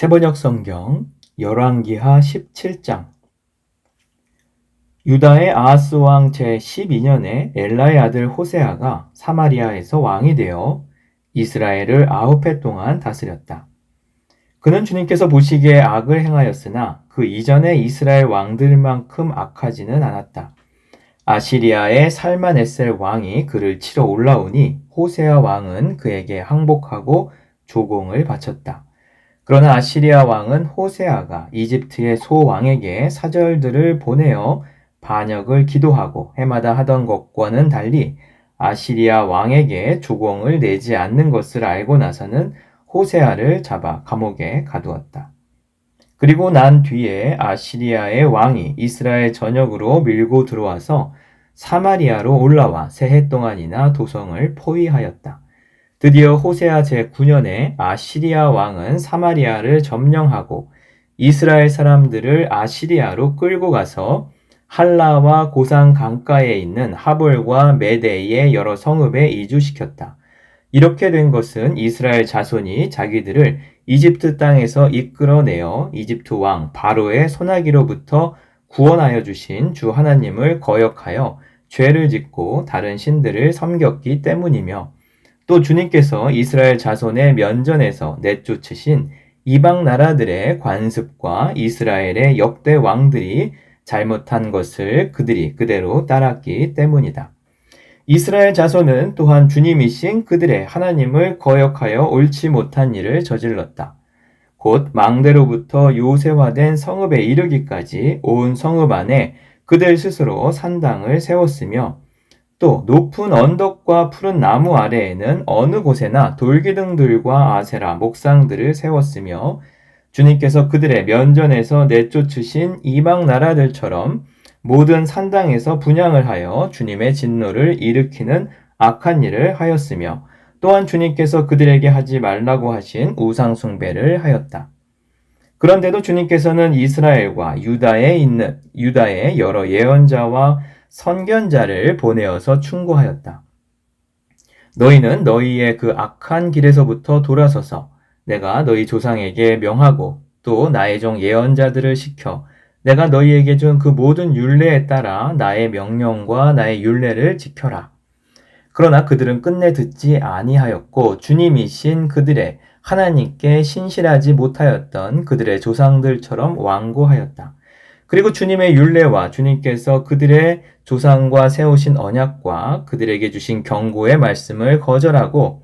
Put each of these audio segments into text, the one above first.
세번역 성경 열왕기하 17장 유다의 아하스 왕 제12년에 엘라의 아들 호세아가 사마리아에서 왕이 되어 이스라엘을 아홉 해 동안 다스렸다. 그는 주님께서 보시기에 악을 행하였으나 그 이전에 이스라엘 왕들만큼 악하지는 않았다. 아시리아의 살만에셀 왕이 그를 치러 올라오니 호세아 왕은 그에게 항복하고 조공을 바쳤다. 그러나 아시리아 왕은 호세아가 이집트의 소 왕에게 사절들을 보내어 반역을 기도하고 해마다 하던 것과는 달리 아시리아 왕에게 조공을 내지 않는 것을 알고 나서는 호세아를 잡아 감옥에 가두었다. 그리고 난 뒤에 아시리아의 왕이 이스라엘 전역으로 밀고 들어와서 사마리아로 올라와 세 해 동안이나 도성을 포위하였다. 드디어 호세아 제9년에 아시리아 왕은 사마리아를 점령하고 이스라엘 사람들을 아시리아로 끌고 가서 할라와 고상 강가에 있는 하볼과 메데이의 여러 성읍에 이주시켰다. 이렇게 된 것은 이스라엘 자손이 자기들을 이집트 땅에서 이끌어내어 이집트 왕 바로의 소나기로부터 구원하여 주신 주 하나님을 거역하여 죄를 짓고 다른 신들을 섬겼기 때문이며 또 주님께서 이스라엘 자손의 면전에서 내쫓으신 이방 나라들의 관습과 이스라엘의 역대 왕들이 잘못한 것을 그들이 그대로 따랐기 때문이다. 이스라엘 자손은 또한 주님이신 그들의 하나님을 거역하여 옳지 못한 일을 저질렀다. 곧 망대로부터 요새화된 성읍에 이르기까지 온 성읍 안에 그들 스스로 산당을 세웠으며 또 높은 언덕과 푸른 나무 아래에는 어느 곳에나 돌기둥들과 아세라 목상들을 세웠으며 주님께서 그들의 면전에서 내쫓으신 이방 나라들처럼 모든 산당에서 분양을 하여 주님의 진노를 일으키는 악한 일을 하였으며 또한 주님께서 그들에게 하지 말라고 하신 우상숭배를 하였다. 그런데도 주님께서는 이스라엘과 유다에 있는 유다의 여러 예언자와 선견자를 보내어서 충고하였다. 너희는 너희의 그 악한 길에서부터 돌아서서 내가 너희 조상에게 명하고 또 나의 종 예언자들을 시켜 내가 너희에게 준 그 모든 율례에 따라 나의 명령과 나의 율례를 지켜라. 그러나 그들은 끝내 듣지 아니하였고 주님이신 그들의 하나님께 신실하지 못하였던 그들의 조상들처럼 완고하였다. 그리고 주님의 윤례와 주님께서 그들의 조상과 세우신 언약과 그들에게 주신 경고의 말씀을 거절하고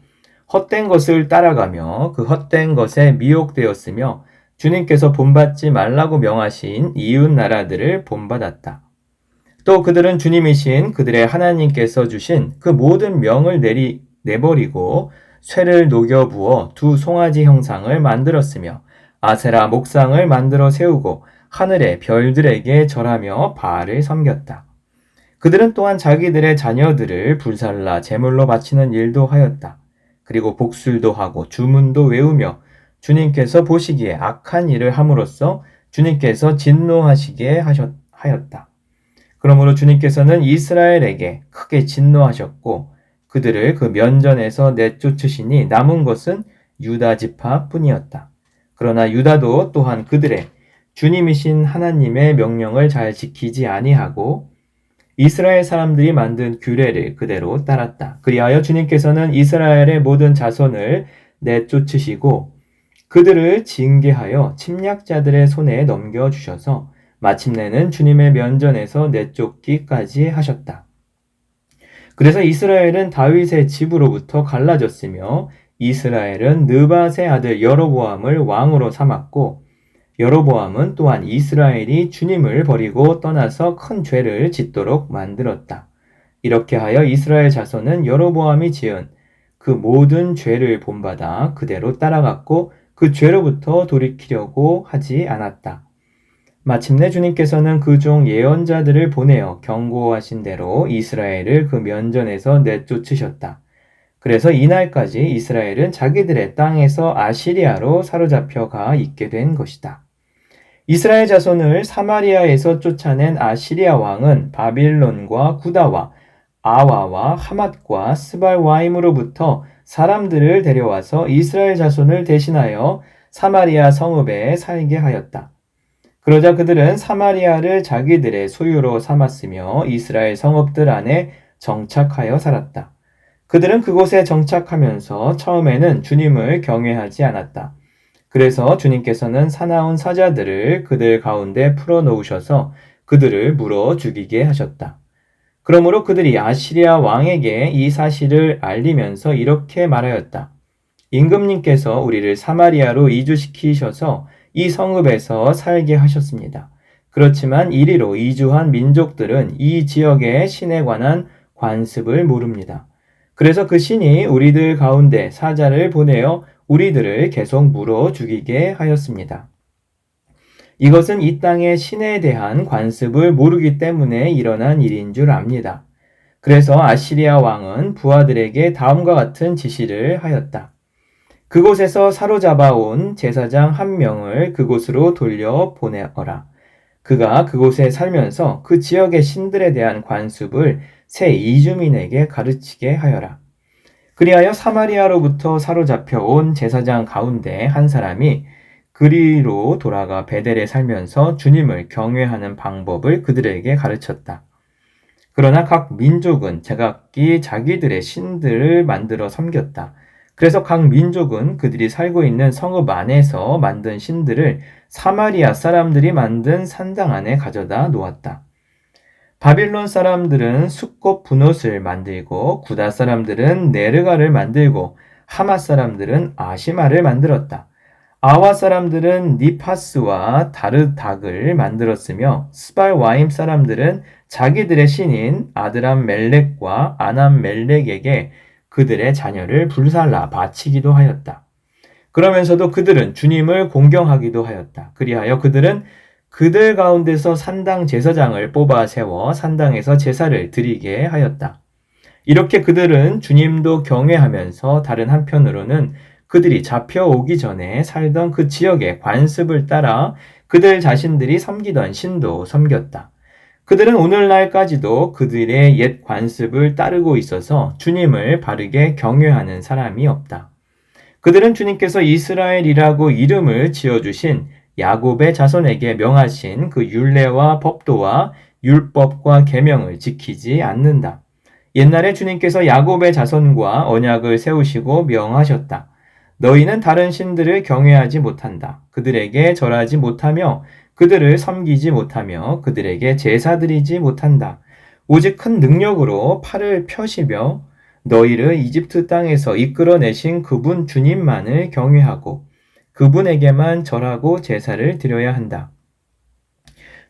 헛된 것을 따라가며 그 헛된 것에 미혹되었으며 주님께서 본받지 말라고 명하신 이웃 나라들을 본받았다. 또 그들은 주님이신 그들의 하나님께서 주신 그 모든 명을 내리 내버리고 쇠를 녹여 부어 두 송아지 형상을 만들었으며 아세라 목상을 만들어 세우고 하늘의 별들에게 절하며 바알을 섬겼다. 그들은 또한 자기들의 자녀들을 불살라 제물로 바치는 일도 하였다. 그리고 복술도 하고 주문도 외우며 주님께서 보시기에 악한 일을 함으로써 주님께서 진노하시게 하였다. 그러므로 주님께서는 이스라엘에게 크게 진노하셨고 그들을 그 면전에서 내쫓으시니 남은 것은 유다 지파 뿐이었다. 그러나 유다도 또한 그들의 주님이신 하나님의 명령을 잘 지키지 아니하고 이스라엘 사람들이 만든 규례를 그대로 따랐다. 그리하여 주님께서는 이스라엘의 모든 자손을 내쫓으시고 그들을 징계하여 침략자들의 손에 넘겨주셔서 마침내는 주님의 면전에서 내쫓기까지 하셨다. 그래서 이스라엘은 다윗의 집으로부터 갈라졌으며 이스라엘은 느밧의 아들 여로보암을 왕으로 삼았고 여로보암은 또한 이스라엘이 주님을 버리고 떠나서 큰 죄를 짓도록 만들었다. 이렇게 하여 이스라엘 자손은 여로보암이 지은 그 모든 죄를 본받아 그대로 따라갔고 그 죄로부터 돌이키려고 하지 않았다. 마침내 주님께서는 그 종 예언자들을 보내어 경고하신 대로 이스라엘을 그 면전에서 내쫓으셨다. 그래서 이날까지 이스라엘은 자기들의 땅에서 아시리아로 사로잡혀 가 있게 된 것이다. 이스라엘 자손을 사마리아에서 쫓아낸 아시리아 왕은 바빌론과 구다와 아와와 하맛과 스발와임으로부터 사람들을 데려와서 이스라엘 자손을 대신하여 사마리아 성읍에 살게 하였다. 그러자 그들은 사마리아를 자기들의 소유로 삼았으며 이스라엘 성읍들 안에 정착하여 살았다. 그들은 그곳에 정착하면서 처음에는 주님을 경외하지 않았다. 그래서 주님께서는 사나운 사자들을 그들 가운데 풀어 놓으셔서 그들을 물어 죽이게 하셨다. 그러므로 그들이 아시리아 왕에게 이 사실을 알리면서 이렇게 말하였다. 임금님께서 우리를 사마리아로 이주시키셔서 이 성읍에서 살게 하셨습니다. 그렇지만 이리로 이주한 민족들은 이 지역의 신에 관한 관습을 모릅니다. 그래서 그 신이 우리들 가운데 사자를 보내어 우리들을 계속 물어 죽이게 하였습니다. 이것은 이 땅의 신에 대한 관습을 모르기 때문에 일어난 일인 줄 압니다. 그래서 아시리아 왕은 부하들에게 다음과 같은 지시를 하였다. 그곳에서 사로잡아 온 제사장 한 명을 그곳으로 돌려 보내어라. 그가 그곳에 살면서 그 지역의 신들에 대한 관습을 새 이주민에게 가르치게 하여라. 그리하여 사마리아로부터 사로잡혀 온 제사장 가운데 한 사람이 그리로 돌아가 베델에 살면서 주님을 경외하는 방법을 그들에게 가르쳤다. 그러나 각 민족은 제각기 자기들의 신들을 만들어 섬겼다. 그래서 각 민족은 그들이 살고 있는 성읍 안에서 만든 신들을 사마리아 사람들이 만든 산당 안에 가져다 놓았다. 바빌론 사람들은 수꽃 분옷을 만들고 구다 사람들은 네르가를 만들고 하마 사람들은 아시마를 만들었다. 아와 사람들은 니파스와 다르닥을 만들었으며 스발 와임 사람들은 자기들의 신인 아드람 멜렉과 아남 멜렉에게 그들의 자녀를 불살라 바치기도 하였다. 그러면서도 그들은 주님을 공경하기도 하였다. 그리하여 그들은 그들 가운데서 산당 제사장을 뽑아 세워 산당에서 제사를 드리게 하였다. 이렇게 그들은 주님도 경외하면서 다른 한편으로는 그들이 잡혀오기 전에 살던 그 지역의 관습을 따라 그들 자신들이 섬기던 신도 섬겼다. 그들은 오늘날까지도 그들의 옛 관습을 따르고 있어서 주님을 바르게 경외하는 사람이 없다. 그들은 주님께서 이스라엘이라고 이름을 지어주신 야곱의 자손에게 명하신 그 율례와 법도와 율법과 계명을 지키지 않는다. 옛날에 주님께서 야곱의 자손과 언약을 세우시고 명하셨다. 너희는 다른 신들을 경외하지 못한다. 그들에게 절하지 못하며 그들을 섬기지 못하며 그들에게 제사 드리지 못한다. 오직 큰 능력으로 팔을 펴시며 너희를 이집트 땅에서 이끌어내신 그분 주님만을 경외하고 그분에게만 절하고 제사를 드려야 한다.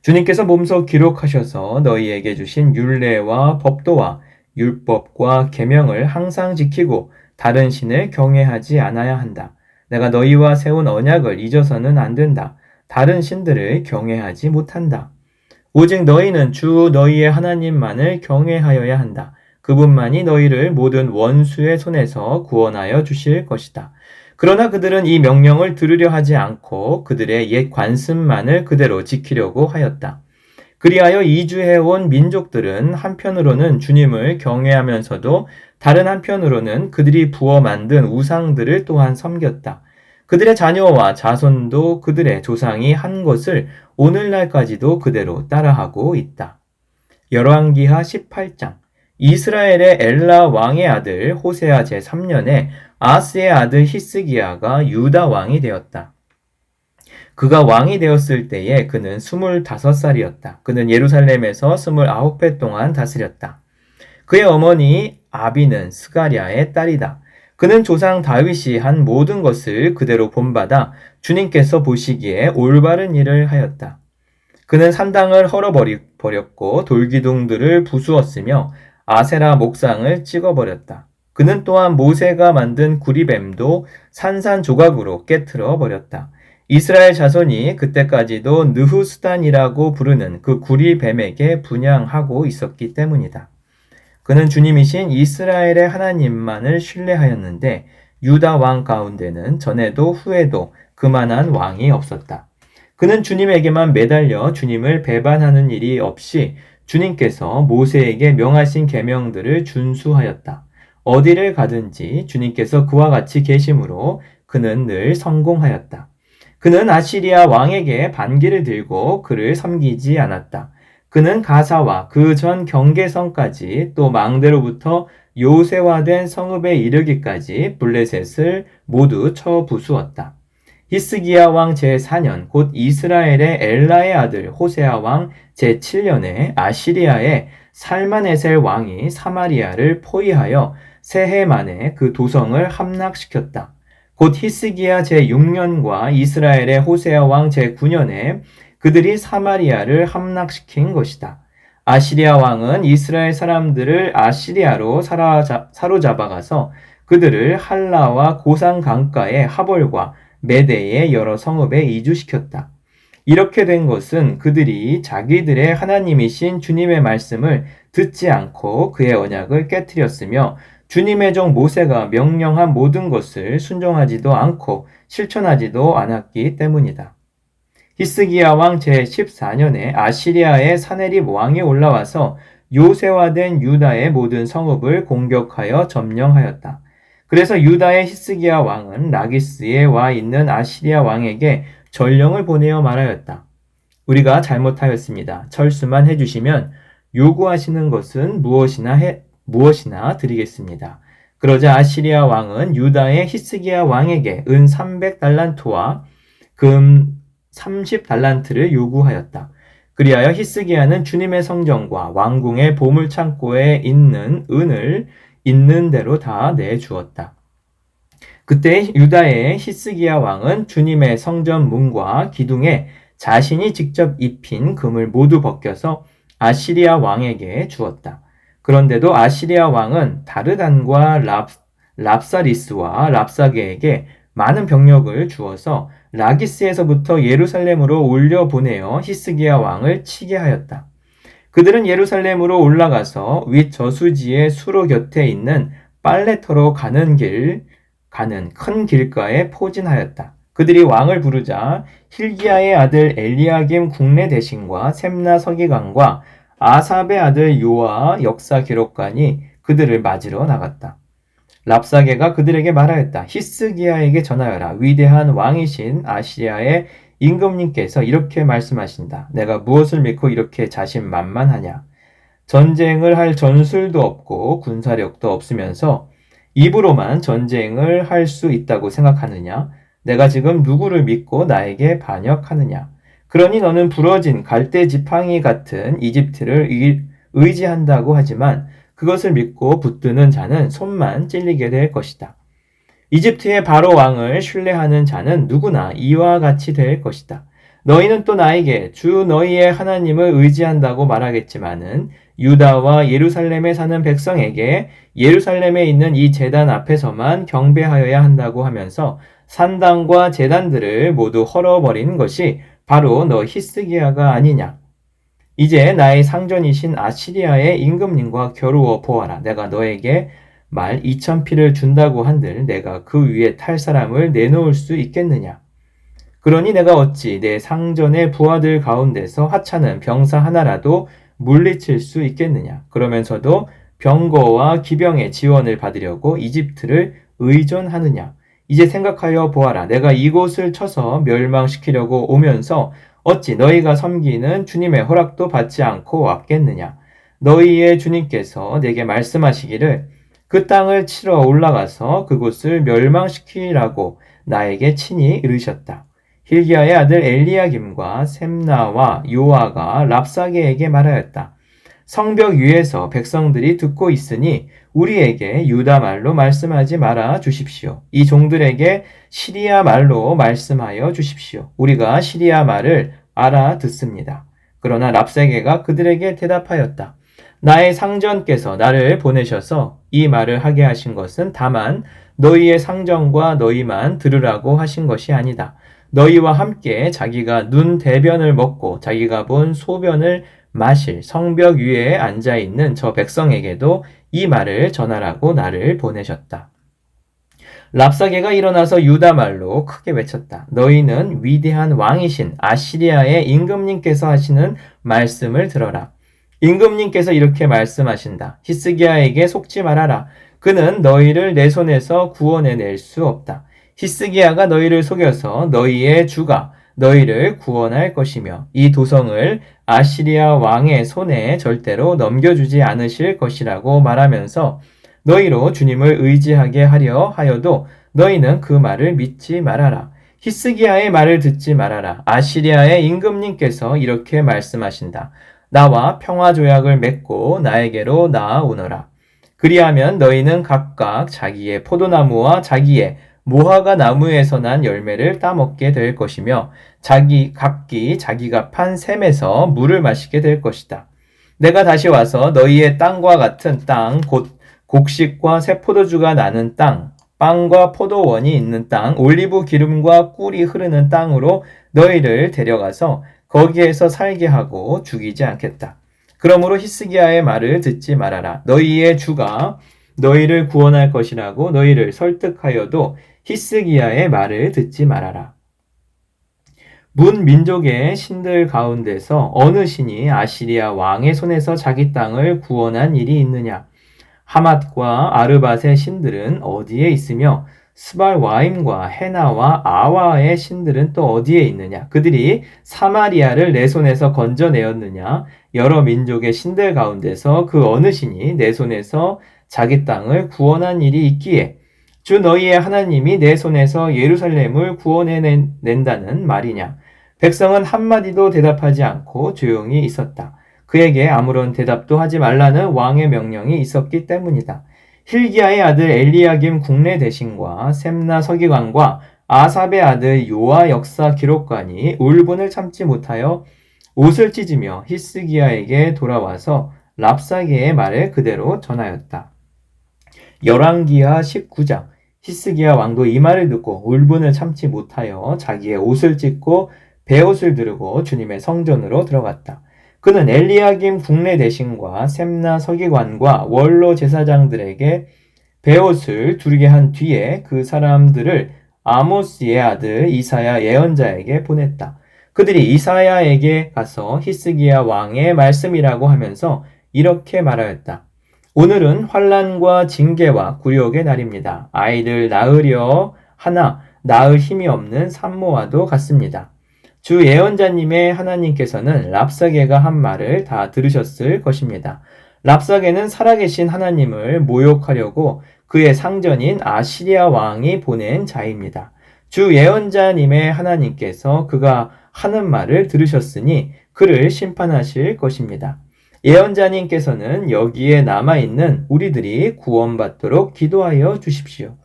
주님께서 몸소 기록하셔서 너희에게 주신 율례와 법도와 율법과 계명을 항상 지키고 다른 신을 경외하지 않아야 한다. 내가 너희와 세운 언약을 잊어서는 안 된다. 다른 신들을 경외하지 못한다. 오직 너희는 주 너희의 하나님만을 경외하여야 한다. 그분만이 너희를 모든 원수의 손에서 구원하여 주실 것이다. 그러나 그들은 이 명령을 들으려 하지 않고 그들의 옛 관습만을 그대로 지키려고 하였다. 그리하여 이주해온 민족들은 한편으로는 주님을 경외하면서도 다른 한편으로는 그들이 부어 만든 우상들을 또한 섬겼다. 그들의 자녀와 자손도 그들의 조상이 한 것을 오늘날까지도 그대로 따라하고 있다. 열왕기하 18장 이스라엘의 엘라 왕의 아들 호세아 제3년에 아스의 아들 히스기야가 유다 왕이 되었다. 그가 왕이 되었을 때에 그는 25살이었다. 그는 예루살렘에서 29회 동안 다스렸다. 그의 어머니 아비는 스가리아의 딸이다. 그는 조상 다윗이 한 모든 것을 그대로 본받아 주님께서 보시기에 올바른 일을 하였다. 그는 산당을 헐어버렸고 돌기둥들을 부수었으며 아세라 목상을 찍어버렸다. 그는 또한 모세가 만든 구리뱀도 산산조각으로 깨트려 버렸다. 이스라엘 자손이 그때까지도 느후스단이라고 부르는 그 구리뱀에게 분양하고 있었기 때문이다. 그는 주님이신 이스라엘의 하나님만을 신뢰하였는데 유다 왕 가운데는 전에도 후에도 그만한 왕이 없었다. 그는 주님에게만 매달려 주님을 배반하는 일이 없이 주님께서 모세에게 명하신 계명들을 준수하였다. 어디를 가든지 주님께서 그와 같이 계심으로 그는 늘 성공하였다. 그는 아시리아 왕에게 반기를 들고 그를 섬기지 않았다. 그는 가사와 그 전 경계선까지 또 망대로부터 요새화된 성읍에 이르기까지 블레셋을 모두 쳐 부수었다. 히스기야 왕 제4년 곧 이스라엘의 엘라의 아들 호세아 왕 제7년에 아시리아의 살마네셀 왕이 사마리아를 포위하여 새해 만에 그 도성을 함락시켰다. 곧 히스기야 제6년과 이스라엘의 호세아 왕 제9년에 그들이 사마리아를 함락시킨 것이다. 아시리아 왕은 이스라엘 사람들을 아시리아로 사로잡아가서 그들을 할라와 고산 강가의 하볼과 메대의 여러 성읍에 이주시켰다. 이렇게 된 것은 그들이 자기들의 하나님이신 주님의 말씀을 듣지 않고 그의 언약을 깨뜨렸으며 주님의 종 모세가 명령한 모든 것을 순종하지도 않고 실천하지도 않았기 때문이다. 히스기야 왕 제14년에 아시리아의 사네립 왕이 올라와서 요새화된 유다의 모든 성읍을 공격하여 점령하였다. 그래서 유다의 히스기야 왕은 라기스에 와 있는 아시리아 왕에게 전령을 보내어 말하였다. 우리가 잘못하였습니다. 철수만 해주시면 요구하시는 것은 무엇이나 해, 무엇이나 드리겠습니다. 그러자 아시리아 왕은 유다의 히스기야 왕에게 은 300달란트와 금 30달란트를 요구하였다. 그리하여 히스기야는 주님의 성전과 왕궁의 보물 창고에 있는 은을 있는 대로 다 내주었다. 그때 유다의 히스기야 왕은 주님의 성전 문과 기둥에 자신이 직접 입힌 금을 모두 벗겨서 아시리아 왕에게 주었다. 그런데도 아시리아 왕은 다르단과 랍, 랍사리스와 랍사게에게 많은 병력을 주어서 라기스에서부터 예루살렘으로 올려 보내어 히스기야 왕을 치게 하였다. 그들은 예루살렘으로 올라가서 윗 저수지의 수로 곁에 있는 빨레터로 가는 길, 가는 큰 길가에 포진하였다. 그들이 왕을 부르자 힐기야의 아들 엘리야김 국내 대신과 셈나 서기관과 아삽의 아들 요아 역사 기록관이 그들을 맞으러 나갔다. 랍사게가 그들에게 말하였다. 히스기야에게 전하여라. 위대한 왕이신 아시리아의 임금님께서 이렇게 말씀하신다. 내가 무엇을 믿고 이렇게 자신만만하냐? 전쟁을 할 전술도 없고 군사력도 없으면서 입으로만 전쟁을 할 수 있다고 생각하느냐? 내가 지금 누구를 믿고 나에게 반역하느냐? 그러니 너는 부러진 갈대 지팡이 같은 이집트를 의지한다고 하지만 그것을 믿고 붙드는 자는 손만 찔리게 될 것이다. 이집트의 바로 왕을 신뢰하는 자는 누구나 이와 같이 될 것이다. 너희는 또 나에게 주 너희의 하나님을 의지한다고 말하겠지만은 유다와 예루살렘에 사는 백성에게 예루살렘에 있는 이 재단 앞에서만 경배하여야 한다고 하면서 산당과 재단들을 모두 헐어버린 것이 바로 너 히스기야가 아니냐. 이제 나의 상전이신 아시리아의 임금님과 겨루어 보아라. 내가 너에게 말 2천 피를 준다고 한들 내가 그 위에 탈 사람을 내놓을 수 있겠느냐? 그러니 내가 어찌 내 상전의 부하들 가운데서 하찮은 병사 하나라도 물리칠 수 있겠느냐? 그러면서도 병거와 기병의 지원을 받으려고 이집트를 의존하느냐? 이제 생각하여 보아라. 내가 이곳을 쳐서 멸망시키려고 오면서 어찌 너희가 섬기는 주님의 허락도 받지 않고 왔겠느냐? 너희의 주님께서 내게 말씀하시기를 그 땅을 치러 올라가서 그곳을 멸망시키라고 나에게 친히 이르셨다. 힐기야의 아들 엘리야김과 셈나와 요아가 랍사게에게 말하였다. 성벽 위에서 백성들이 듣고 있으니 우리에게 유다 말로 말씀하지 말아 주십시오. 이 종들에게 시리아 말로 말씀하여 주십시오. 우리가 시리아 말을 알아듣습니다. 그러나 랍사게가 그들에게 대답하였다. 나의 상전께서 나를 보내셔서 이 말을 하게 하신 것은 다만 너희의 상전과 너희만 들으라고 하신 것이 아니다. 너희와 함께 자기가 눈 대변을 먹고 자기가 본 소변을 마실 성벽 위에 앉아 있는 저 백성에게도 이 말을 전하라고 나를 보내셨다. 랍사게가 일어나서 유다 말로 크게 외쳤다. 너희는 위대한 왕이신 아시리아의 임금님께서 하시는 말씀을 들어라. 임금님께서 이렇게 말씀하신다. 히스기야에게 속지 말아라. 그는 너희를 내 손에서 구원해낼 수 없다. 히스기야가 너희를 속여서 너희의 주가 너희를 구원할 것이며 이 도성을 아시리아 왕의 손에 절대로 넘겨주지 않으실 것이라고 말하면서 너희로 주님을 의지하게 하려 하여도 너희는 그 말을 믿지 말아라. 히스기야의 말을 듣지 말아라. 아시리아의 임금님께서 이렇게 말씀하신다. 나와 평화 조약을 맺고 나에게로 나아오너라. 그리하면 너희는 각각 자기의 포도나무와 자기의 무화과 나무에서 난 열매를 따먹게 될 것이며 자기 각기 자기가 판 샘에서 물을 마시게 될 것이다. 내가 다시 와서 너희의 땅과 같은 땅, 곧 곡식과 새 포도주가 나는 땅, 빵과 포도원이 있는 땅, 올리브 기름과 꿀이 흐르는 땅으로 너희를 데려가서 거기에서 살게 하고 죽이지 않겠다. 그러므로 히스기야의 말을 듣지 말아라. 너희의 주가 너희를 구원할 것이라고 너희를 설득하여도 히스기야의 말을 듣지 말아라. 문 민족의 신들 가운데서 어느 신이 아시리아 왕의 손에서 자기 땅을 구원한 일이 있느냐? 하맛과 아르밧의 신들은 어디에 있으며 스발 와임과 헤나와 아와의 신들은 또 어디에 있느냐? 그들이 사마리아를 내 손에서 건져내었느냐? 여러 민족의 신들 가운데서 그 어느 신이 내 손에서 자기 땅을 구원한 일이 있기에 주 너희의 하나님이 내 손에서 예루살렘을 구원해낸다는 말이냐? 백성은 한마디도 대답하지 않고 조용히 있었다. 그에게 아무런 대답도 하지 말라는 왕의 명령이 있었기 때문이다. 힐기야의 아들 엘리야김 국내 대신과 셈나 서기관과 아삽의 아들 요아 역사 기록관이 울분을 참지 못하여 옷을 찢으며 히스기야에게 돌아와서 랍사게의 말을 그대로 전하였다. 열왕기하 19장 히스기야 왕도 이 말을 듣고 울분을 참지 못하여 자기의 옷을 찢고 베옷을 두르고 주님의 성전으로 들어갔다. 그는 엘리야김 국내 대신과 셈나 서기관과 원로 제사장들에게 베옷을 두르게 한 뒤에 그 사람들을 아모스의 아들 이사야 예언자에게 보냈다. 그들이 이사야에게 가서 히스기야 왕의 말씀이라고 하면서 이렇게 말하였다. 오늘은 환란과 징계와 굴욕의 날입니다. 아이들 낳으려 하나 낳을 힘이 없는 산모와도 같습니다. 주 예언자님의 하나님께서는 랍사게가 한 말을 다 들으셨을 것입니다. 랍사게는 살아계신 하나님을 모욕하려고 그의 상전인 아시리아 왕이 보낸 자입니다. 주 예언자님의 하나님께서 그가 하는 말을 들으셨으니 그를 심판하실 것입니다. 예언자님께서는 여기에 남아있는 우리들이 구원받도록 기도하여 주십시오.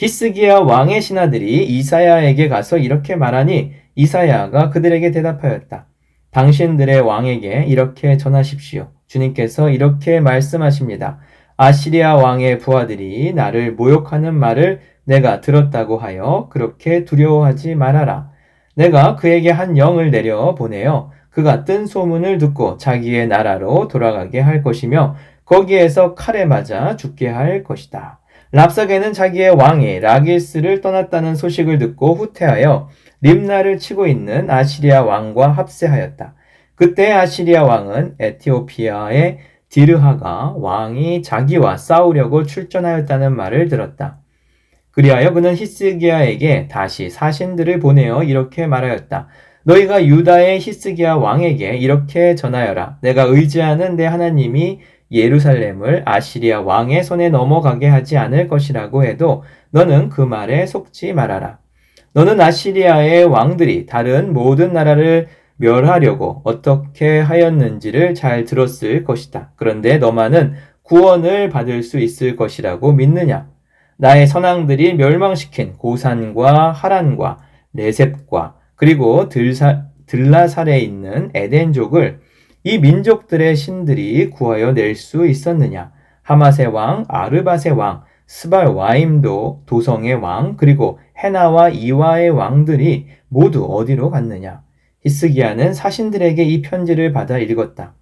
히스기야 왕의 신하들이 이사야에게 가서 이렇게 말하니 이사야가 그들에게 대답하였다. 당신들의 왕에게 이렇게 전하십시오. 주님께서 이렇게 말씀하십니다. 아시리아 왕의 부하들이 나를 모욕하는 말을 내가 들었다고 하여 그렇게 두려워하지 말아라. 내가 그에게 한 영을 내려 보내어 그가 뜬 소문을 듣고 자기의 나라로 돌아가게 할 것이며 거기에서 칼에 맞아 죽게 할 것이다. 랍사게는 자기의 왕이 라기스를 떠났다는 소식을 듣고 후퇴하여 림나를 치고 있는 아시리아 왕과 합세하였다. 그때 아시리아 왕은 에티오피아의 디르하가 왕이 자기와 싸우려고 출전하였다는 말을 들었다. 그리하여 그는 히스기야에게 다시 사신들을 보내어 이렇게 말하였다. 너희가 유다의 히스기야 왕에게 이렇게 전하여라. 내가 의지하는 내 하나님이 예루살렘을 아시리아 왕의 손에 넘어가게 하지 않을 것이라고 해도 너는 그 말에 속지 말아라. 너는 아시리아의 왕들이 다른 모든 나라를 멸하려고 어떻게 하였는지를 잘 들었을 것이다. 그런데 너만은 구원을 받을 수 있을 것이라고 믿느냐? 나의 선왕들이 멸망시킨 고산과 하란과 레셉과 그리고 들사, 들라살에 있는 에덴족을 이 민족들의 신들이 구하여 낼 수 있었느냐? 하마세 왕, 아르바세 왕, 스발 와임도 도성의 왕, 그리고 헤나와 이와의 왕들이 모두 어디로 갔느냐? 히스기야는 사신들에게 이 편지를 받아 읽었다.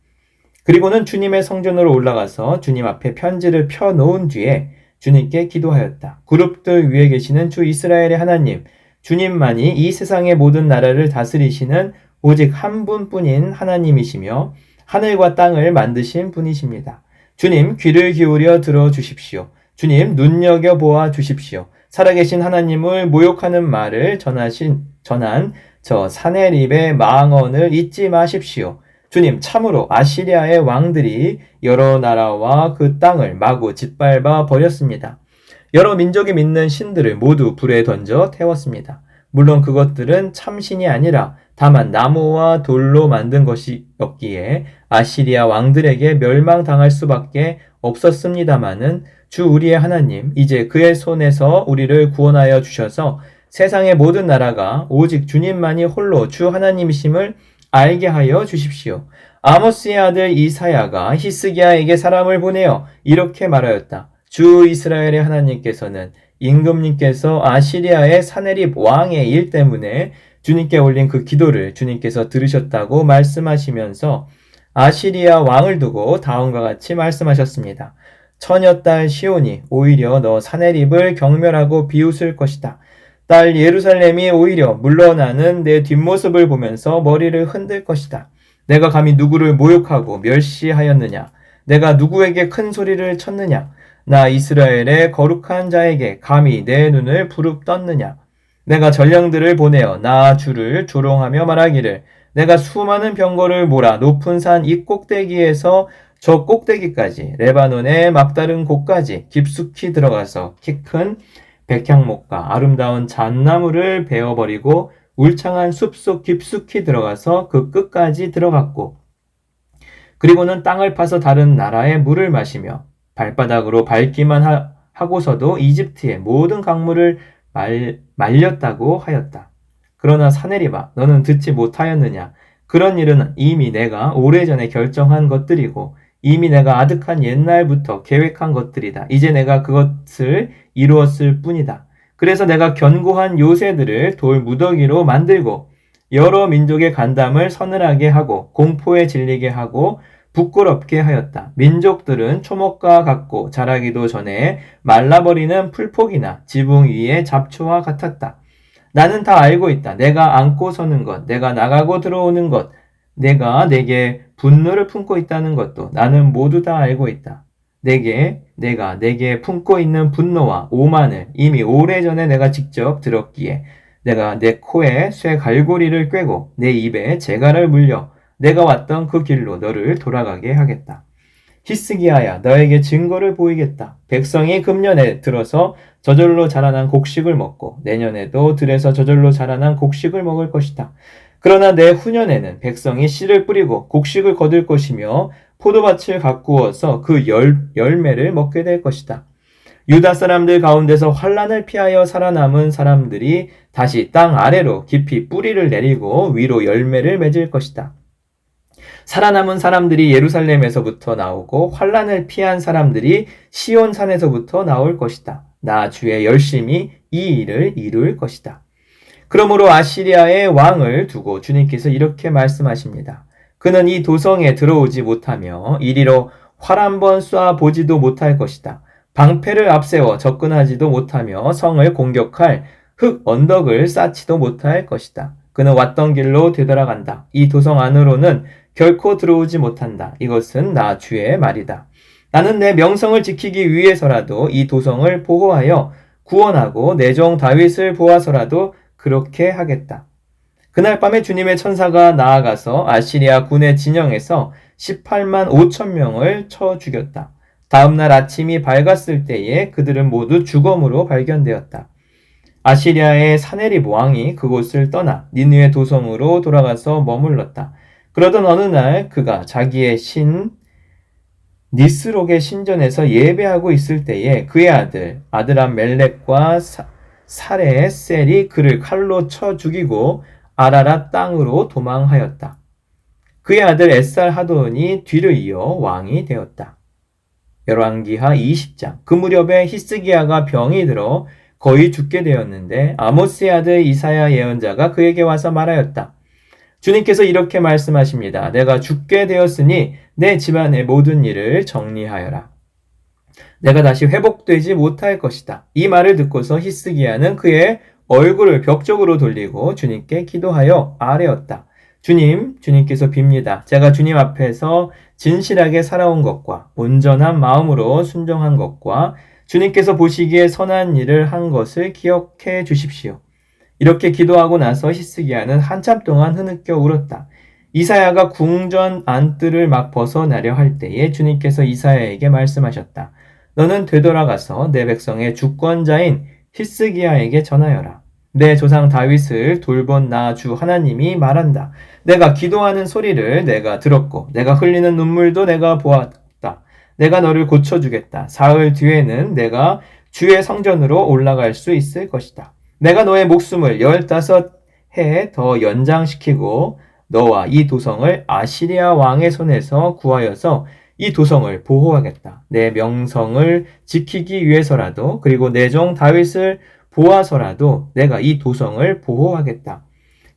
그리고는 주님의 성전으로 올라가서 주님 앞에 편지를 펴 놓은 뒤에 주님께 기도하였다. 그룹들 위에 계시는 주 이스라엘의 하나님, 주님만이 이 세상의 모든 나라를 다스리시는 오직 한 분뿐인 하나님이시며 하늘과 땅을 만드신 분이십니다. 주님 귀를 기울여 들어 주십시오. 주님 눈여겨 보아 주십시오. 살아계신 하나님을 모욕하는 말을 전하신 전한 저 사내립의 망언을 잊지 마십시오. 주님 참으로 아시리아의 왕들이 여러 나라와 그 땅을 마구 짓밟아 버렸습니다. 여러 민족이 믿는 신들을 모두 불에 던져 태웠습니다. 물론 그것들은 참신이 아니라 다만 나무와 돌로 만든 것이었기에 아시리아 왕들에게 멸망당할 수밖에 없었습니다마는 주 우리의 하나님 이제 그의 손에서 우리를 구원하여 주셔서 세상의 모든 나라가 오직 주님만이 홀로 주 하나님이심을 알게 하여 주십시오. 아모스의 아들 이사야가 히스기야에게 사람을 보내어 이렇게 말하였다. 주 이스라엘의 하나님께서는 임금님께서 아시리아의 사네립 왕의 일 때문에 주님께 올린 그 기도를 주님께서 들으셨다고 말씀하시면서 아시리아 왕을 두고 다음과 같이 말씀하셨습니다. 처녀 딸 시온이 오히려 너 사내립을 경멸하고 비웃을 것이다. 딸 예루살렘이 오히려 물러나는 내 뒷모습을 보면서 머리를 흔들 것이다. 내가 감히 누구를 모욕하고 멸시하였느냐? 내가 누구에게 큰 소리를 쳤느냐? 나 이스라엘의 거룩한 자에게 감히 내 눈을 부릅떴느냐? 내가 전령들을 보내어 나 주를 조롱하며 말하기를 내가 수많은 병거를 몰아 높은 산 이 꼭대기에서 저 꼭대기까지 레바논의 막다른 곳까지 깊숙이 들어가서 키 큰 백향목과 아름다운 잣나무를 베어버리고 울창한 숲속 깊숙이 들어가서 그 끝까지 들어갔고 그리고는 땅을 파서 다른 나라의 물을 마시며 발바닥으로 밟기만 하, 고서도 이집트의 모든 강물을 말, 말렸다고 하였다. 그러나 사내리바 너는 듣지 못하였느냐? 그런 일은 이미 내가 오래전에 결정한 것들이고 이미 내가 아득한 옛날부터 계획한 것들이다. 이제 내가 그것을 이루었을 뿐이다. 그래서 내가 견고한 요새들을 돌 무더기로 만들고 여러 민족의 간담을 서늘하게 하고 공포에 질리게 하고 부끄럽게 하였다. 민족들은 초목과 같고 자라기도 전에 말라버리는 풀폭이나 지붕 위의 잡초와 같았다. 나는 다 알고 있다. 내가 안고 서는 것, 내가 나가고 들어오는 것, 내가 내게 분노를 품고 있다는 것도 나는 모두 다 알고 있다. 내게, 내가 내게 품고 있는 분노와 오만을 이미 오래전에 내가 직접 들었기에 내가 내 코에 쇠 갈고리를 꿰고 내 입에 재갈을 물려 내가 왔던 그 길로 너를 돌아가게 하겠다. 히스기야야 너에게 증거를 보이겠다. 백성이 금년에 들어서 저절로 자라난 곡식을 먹고 내년에도 들에서 저절로 자라난 곡식을 먹을 것이다. 그러나 내 후년에는 백성이 씨를 뿌리고 곡식을 거둘 것이며 포도밭을 가꾸어서 그 열, 열매를 먹게 될 것이다. 유다 사람들 가운데서 환란을 피하여 살아남은 사람들이 다시 땅 아래로 깊이 뿌리를 내리고 위로 열매를 맺을 것이다. 살아남은 사람들이 예루살렘에서부터 나오고 환란을 피한 사람들이 시온 산에서부터 나올 것이다. 나 주의 열심히 이 일을 이룰 것이다. 그러므로 아시리아의 왕을 두고 주님께서 이렇게 말씀하십니다. 그는 이 도성에 들어오지 못하며 이리로 활 한 번 쏴 보지도 못할 것이다. 방패를 앞세워 접근하지도 못하며 성을 공격할 흙 언덕을 쌓지도 못할 것이다. 그는 왔던 길로 되돌아간다. 이 도성 안으로는 결코 들어오지 못한다. 이것은 나 주의 말이다. 나는 내 명성을 지키기 위해서라도 이 도성을 보호하여 구원하고 내 종 다윗을 보아서라도 그렇게 하겠다. 그날 밤에 주님의 천사가 나아가서 아시리아 군의 진영에서 18만 5천 명을 쳐 죽였다. 다음날 아침이 밝았을 때에 그들은 모두 죽음으로 발견되었다. 아시리아의 사네립 왕이 그곳을 떠나 니느의 도성으로 돌아가서 머물렀다. 그러던 어느 날 그가 자기의 신 니스록의 신전에서 예배하고 있을 때에 그의 아들 아드람 멜렉과 사레의 셀이 그를 칼로 쳐 죽이고 아라라 땅으로 도망하였다. 그의 아들 에살 하돈이 뒤를 이어 왕이 되었다. 열왕기하 20장 그 무렵에 히스기야가 병이 들어 거의 죽게 되었는데 아모스의 아들 이사야 예언자가 그에게 와서 말하였다. 주님께서 이렇게 말씀하십니다. 내가 죽게 되었으니 내 집안의 모든 일을 정리하여라. 내가 다시 회복되지 못할 것이다. 이 말을 듣고서 히스기야는 그의 얼굴을 벽 쪽으로 돌리고 주님께 기도하여 아뢰었다. 주님, 주님께서 빕니다. 제가 주님 앞에서 진실하게 살아온 것과 온전한 마음으로 순종한 것과 주님께서 보시기에 선한 일을 한 것을 기억해 주십시오. 이렇게 기도하고 나서 히스기야는 한참 동안 흐느껴 울었다. 이사야가 궁전 안뜰을 막 벗어나려 할 때에 주님께서 이사야에게 말씀하셨다. 너는 되돌아가서 내 백성의 주권자인 히스기야에게 전하여라. 내 조상 다윗을 돌본 나 주 하나님이 말한다. 내가 기도하는 소리를 내가 들었고 내가 흘리는 눈물도 내가 보았다. 내가 너를 고쳐주겠다. 사흘 뒤에는 내가 주의 성전으로 올라갈 수 있을 것이다. 내가 너의 목숨을 열다섯 해 더 연장시키고 너와 이 도성을 아시리아 왕의 손에서 구하여서 이 도성을 보호하겠다. 내 명성을 지키기 위해서라도 그리고 내 종 다윗을 보아서라도 내가 이 도성을 보호하겠다.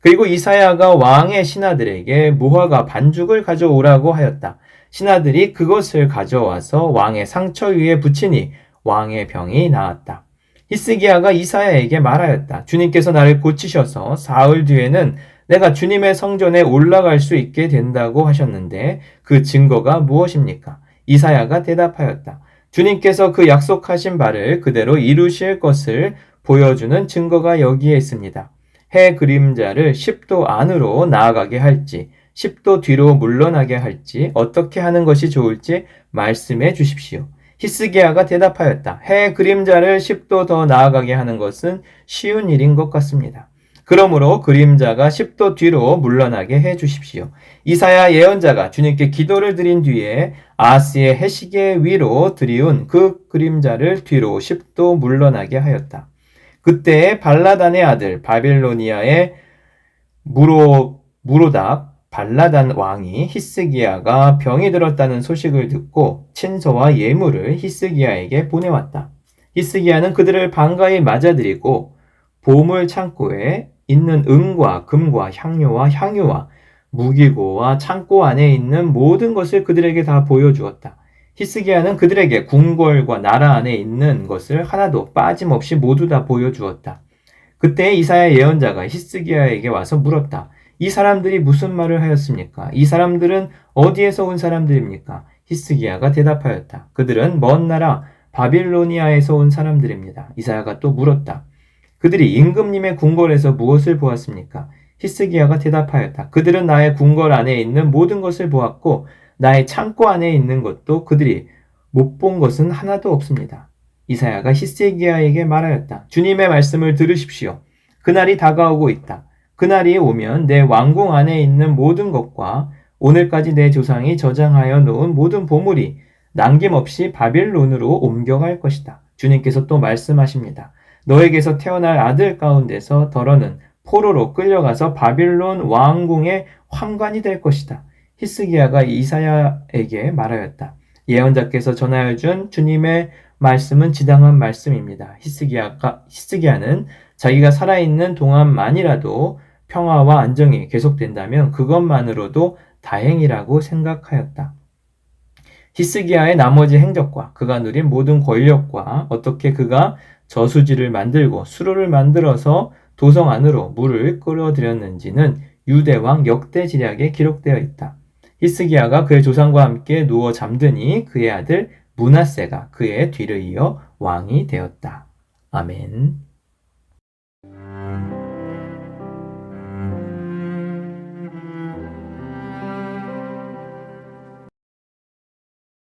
그리고 이사야가 왕의 신하들에게 무화과 반죽을 가져오라고 하였다. 신하들이 그것을 가져와서 왕의 상처 위에 붙이니 왕의 병이 나았다. 히스기야가 이사야에게 말하였다. 주님께서 나를 고치셔서 사흘 뒤에는 내가 주님의 성전에 올라갈 수 있게 된다고 하셨는데 그 증거가 무엇입니까? 이사야가 대답하였다. 주님께서 그 약속하신 바를 그대로 이루실 것을 보여주는 증거가 여기에 있습니다. 해 그림자를 10도 안으로 나아가게 할지, 10도 뒤로 물러나게 할지, 어떻게 하는 것이 좋을지 말씀해 주십시오. 히스기야가 대답하였다. 해 그림자를 10도 더 나아가게 하는 것은 쉬운 일인 것 같습니다. 그러므로 그림자가 10도 뒤로 물러나게 해 주십시오. 이사야 예언자가 주님께 기도를 드린 뒤에 아스의 해시계 위로 들이운 그 그림자를 뒤로 10도 물러나게 하였다. 그때 발라단의 아들 바빌로니아의 무로 무로닥 발라단 왕이 히스기야가 병이 들었다는 소식을 듣고 친서와 예물을 히스기야에게 보내왔다. 히스기야는 그들을 반가이 맞아들이고 보물 창고에 있는 은과 금과 향료와 향유와 무기고와 창고 안에 있는 모든 것을 그들에게 다 보여주었다. 히스기야는 그들에게 궁궐과 나라 안에 있는 것을 하나도 빠짐없이 모두 다 보여주었다. 그때 이사야 예언자가 히스기야에게 와서 물었다. 이 사람들이 무슨 말을 하였습니까? 이 사람들은 어디에서 온 사람들입니까? 히스기야가 대답하였다. 그들은 먼 나라 바빌로니아에서 온 사람들입니다. 이사야가 또 물었다. 그들이 임금님의 궁궐에서 무엇을 보았습니까? 히스기야가 대답하였다. 그들은 나의 궁궐 안에 있는 모든 것을 보았고 나의 창고 안에 있는 것도 그들이 못 본 것은 하나도 없습니다. 이사야가 히스기야에게 말하였다. 주님의 말씀을 들으십시오. 그날이 다가오고 있다. 그날이 오면 내 왕궁 안에 있는 모든 것과 오늘까지 내 조상이 저장하여 놓은 모든 보물이 남김없이 바빌론으로 옮겨갈 것이다. 주님께서 또 말씀하십니다. 너에게서 태어날 아들 가운데서 더러는 포로로 끌려가서 바빌론 왕궁의 황관이 될 것이다. 히스기야가 이사야에게 말하였다. 예언자께서 전하여 준 주님의 말씀은 지당한 말씀입니다. 히스기야가 히스기야는 자기가 살아있는 동안만이라도 평화와 안정이 계속된다면 그것만으로도 다행이라고 생각하였다. 히스기야의 나머지 행적과 그가 누린 모든 권력과 어떻게 그가 저수지를 만들고 수로를 만들어서 도성 안으로 물을 끌어들였는지는 유대왕 역대지략에 기록되어 있다. 히스기야가 그의 조상과 함께 누워 잠드니 그의 아들 문하세가 그의 뒤를 이어 왕이 되었다. 아멘.